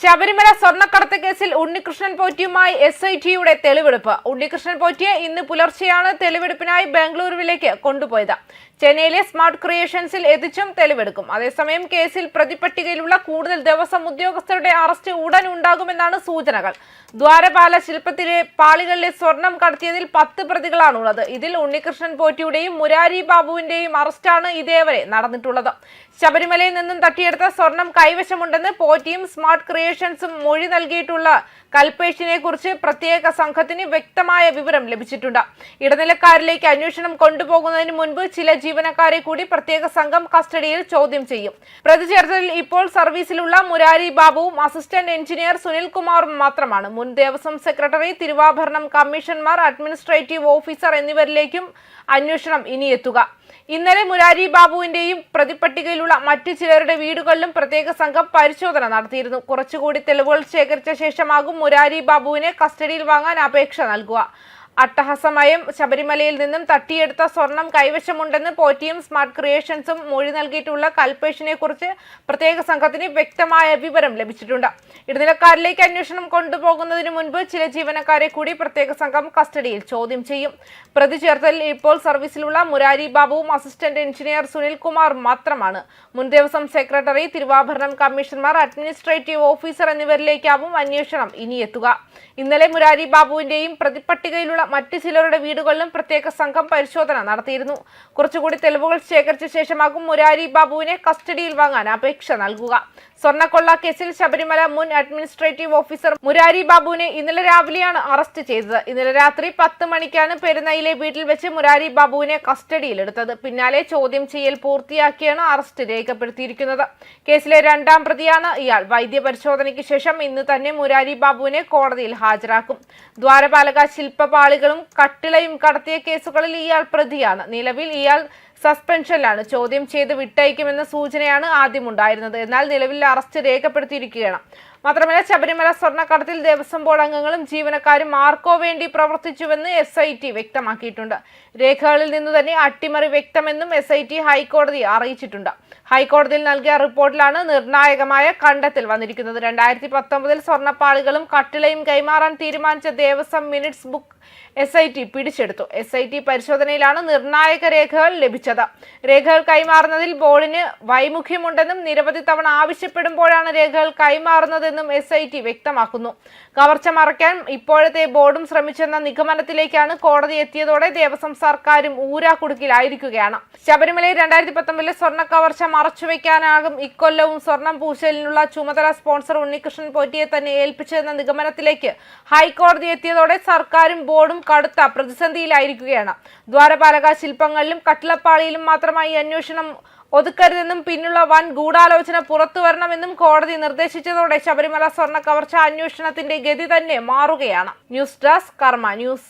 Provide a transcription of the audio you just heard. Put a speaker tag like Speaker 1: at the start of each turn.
Speaker 1: ശബരിമല സ്വർണക്കടത്ത് കേസിൽ Unnikrishnan പോറ്റിയുമായി S I ടിയുടെ തെളിവെടുപ്പ്. ഉണ്ണികൃഷ്ണൻ പോറ്റിയെ ഇന്ന് പുലർച്ചെയാണ് തെളിവെടുപ്പിനായി ബാംഗ്ലൂരുവിലേക്ക് കൊണ്ടുപോയത്. ചെന്നൈയിലെ സ്മാർട്ട് ക്രിയേഷൻസിൽ എത്തിച്ചും തെളിവെടുക്കും. അതേസമയം കേസിൽ പ്രതിപട്ടികയിലുള്ള കൂടുതൽ ദിവസം ഉദ്യോഗസ്ഥരുടെ അറസ്റ്റ് ഉടൻ ഉണ്ടാകുമെന്നാണ് സൂചനകൾ. ദ്വാരപാല ശില്പത്തിലെ പാളികളിലെ സ്വർണം കടത്തിയതിൽ പത്ത് പ്രതികളാണുള്ളത്. ഇതിൽ ഉണ്ണികൃഷ്ണൻ പോറ്റിയുടെയും മുരാരി ബാബുവിന്റെയും അറസ്റ്റാണ് ഇതേവരെ നടന്നിട്ടുള്ളത്. ശബരിമലയിൽ നിന്നും തട്ടിയെടുത്ത സ്വർണം കൈവശമുണ്ടെന്ന് പോറ്റിയും സ്മാർട്ട് ക്രിയേഷൻസും മൊഴി നൽകിയിട്ടുള്ള കൽപേഷിനെ കുറിച്ച് പ്രത്യേക സംഘത്തിന് വ്യക്തമായ വിവരം ലഭിച്ചിട്ടുണ്ട്. ഇടനിലക്കാരിലേക്ക് അന്വേഷണം കൊണ്ടുപോകുന്നതിന് മുൻപ് ചില ജീവനക്കാരെ കൂടി പ്രത്യേക സംഘം കസ്റ്റഡിയിൽ ചോദ്യം ചെയ്യും. പ്രതി ചേർത്തലിൽ ഇപ്പോൾ സർവീസിലുള്ള മുരാരി ബാബുവും അസിസ്റ്റന്റ് എഞ്ചിനീയർ സുനിൽ കുമാറും മാത്രമാണ്. മുൻ ദേവസ്വം സെക്രട്ടറി തിരുവാഭരണം കമ്മീഷണർമാർ അഡ്മിനിസ്ട്രേറ്റീവ് ഓഫീസർ എന്നിവരിലേക്കും അന്വേഷണം ഇനിയെത്തുക. ഇന്നലെ മുരാരി ബാബുവിന്റെയും പ്രതിപട്ടികയിലുള്ള മറ്റു ചിലരുടെ വീടുകളിലും പ്രത്യേക സംഘം പരിശോധന നടത്തിയിരുന്നു. കുറച്ചുകൂടി തെളിവുകൾ ശേഖരിച്ച ശേഷമാകും മുരാരി ബാബുവിനെ കസ്റ്റഡിയിൽ വാങ്ങാൻ അപേക്ഷ നൽകുക. അട്ടഹാസമയം ശബരിമലയിൽ നിന്നും തട്ടിയെടുത്ത സ്വർണം കൈവശമുണ്ടെന്ന് പോറ്റിയും സ്മാർട്ട് ക്രിയേഷൻസും മൊഴി നൽകിയിട്ടുള്ള കൽപേഷിനെ കുറിച്ച് പ്രത്യേക സംഘത്തിന് വ്യക്തമായ വിവരം ലഭിച്ചിട്ടുണ്ട്. ഇടനിലക്കാരിലേക്ക് അന്വേഷണം കൊണ്ടുപോകുന്നതിന് മുൻപ് ചില ജീവനക്കാരെ കൂടി പ്രത്യേക സംഘം കസ്റ്റഡിയിൽ ചോദ്യം ചെയ്യും. പ്രതി ചേർത്തലിൽ ഇപ്പോൾ സർവീസിലുള്ള മുരാരി ബാബുവും അസിസ്റ്റന്റ് എഞ്ചിനീയർ സുനിൽ കുമാർ മാത്രമാണ്. മുൻ ദേവസ്വം സെക്രട്ടറി തിരുവാഭരണം കമ്മീഷണർമാർ അഡ്മിനിസ്ട്രേറ്റീവ് ഓഫീസർ എന്നിവരിലേക്കാവും അന്വേഷണം ഇനിയെത്തുക. ഇന്നലെ മുരാരി ബാബുവിന്റെയും പ്രതിപട്ടികയിലുള്ള മറ്റ് ചിലരുടെ വീടുകളിലും പ്രത്യേക സംഘം പരിശോധന നടത്തിയിരുന്നു. കുറച്ചുകൂടി തെളിവുകൾ ശേഖരിച്ച ശേഷമാകും മുരാരി ബാബുവിനെ കസ്റ്റഡിയിൽ വാങ്ങാൻ അപേക്ഷ നൽകുക. സ്വർണക്കൊള്ള കേസിൽ ശബരിമല മുൻ അഡ്മിനിസ്ട്രേറ്റീവ് ഓഫീസർ മുരാരി ബാബുവിനെ ഇന്നലെ രാവിലെയാണ് അറസ്റ്റ് ചെയ്തത്. ഇന്നലെ രാത്രി പത്ത് മണിക്കാണ് പെരുന്നയിലെ വീട്ടിൽ വെച്ച് മുരാരി ബാബുവിനെ കസ്റ്റഡിയിലെടുത്തത്. പിന്നാലെ ചോദ്യം ചെയ്യൽ പൂർത്തിയാക്കിയാണ് അറസ്റ്റ് രേഖപ്പെടുത്തിയിരിക്കുന്നത്. കേസിലെ രണ്ടാം പ്രതിയാണ് ഇയാൾ. വൈദ്യ പരിശോധനയ്ക്ക് ശേഷം ഇന്ന് തന്നെ മുരാരി ബാബുവിനെ കോടതിയിൽ ഹാജരാക്കും. ദ്വാരപാലക ശില്പപാളികളും കട്ടിളയും കടത്തിയ കേസുകളിൽ ഇയാൾ പ്രതിയാണ്. നിലവിൽ ഇയാൾ സസ്പെൻഷനിലാണ്. ചോദ്യം ചെയ്ത് വിട്ടയക്കുമെന്ന സൂചനയാണ് ആദ്യം ഉണ്ടായിരുന്നത് എന്നാൽ നിലവിൽ അറസ്റ്റ് രേഖപ്പെടുത്തിയിരിക്കുകയാണ്. മാത്രമല്ല ശബരിമല സ്വർണക്കടത്തിൽ ദേവസ്വം ബോർഡ് അംഗങ്ങളും ജീവനക്കാരും ആർക്കോ വേണ്ടി പ്രവർത്തിച്ചുവെന്ന് എസ് ഐ ടി വ്യക്തമാക്കിയിട്ടുണ്ട്. രേഖകളിൽ നിന്ന് തന്നെ അട്ടിമറി വ്യക്തമെന്നും എസ് ഐ ടി ഹൈക്കോടതി അറിയിച്ചിട്ടുണ്ട്. ഹൈക്കോടതിയിൽ നൽകിയ റിപ്പോർട്ടിലാണ് നിർണായകമായ കണ്ടെത്തൽ വന്നിരിക്കുന്നത്. രണ്ടായിരത്തി പത്തൊമ്പതിൽ സ്വർണപ്പാളികളും കട്ടിളയും കൈമാറാൻ തീരുമാനിച്ച Devaswom minutes book S I T പിടിച്ചെടുത്തു. എസ് ഐ ടി പരിശോധനയിലാണ് നിർണായക രേഖകൾ ലഭിച്ചത്. രേഖകൾ കൈമാറുന്നതിൽ ബോർഡിന് വൈമുഖ്യമുണ്ടെന്നും നിരവധി തവണ ആവശ്യപ്പെടുമ്പോഴാണ് രേഖകൾ കൈമാറുന്നതെന്നും എസ് വ്യക്തമാക്കുന്നു. കവർച്ച മറയ്ക്കാൻ ഇപ്പോഴത്തെ ബോർഡും ശ്രമിച്ചെന്ന നിഗമനത്തിലേക്കാണ് കോടതി എത്തിയതോടെ ദേവസ്വം സർക്കാരും ഊരാക്കുടുക്കിലായിരിക്കുകയാണ്. ശബരിമലയിൽ രണ്ടായിരത്തി പത്തൊമ്പതിലെ സ്വർണ കവർച്ച മറച്ചുവെക്കാനാകും ഇക്കൊല്ലവും സ്വർണം പൂശലിനുള്ള ചുമതല സ്പോൺസർ ഉണ്ണികൃഷ്ണൻ പോറ്റിയെ തന്നെ ഏൽപ്പിച്ചതെന്ന നിഗമനത്തിലേക്ക് ഹൈക്കോടതി എത്തിയതോടെ സർക്കാരും ബോർഡും കടുത്ത പ്രതിസന്ധിയിലായിരിക്കുകയാണ്. ദ്വാരപാലക ശില്പങ്ങളിലും കട്ടിളപ്പാളിയിലും മാത്രമായി അന്വേഷണം ഒതുക്കരുതെന്നും പിന്നുള്ള വൻ ഗൂഢാലോചന പുറത്തുവരണമെന്നും കോടതി നിർദ്ദേശിച്ചതോടെ ശബരിമല സ്വർണ കവർച്ച അന്വേഷണത്തിന്റെ ഗതി തന്നെ മാറുകയാണ്. News desk Karma news.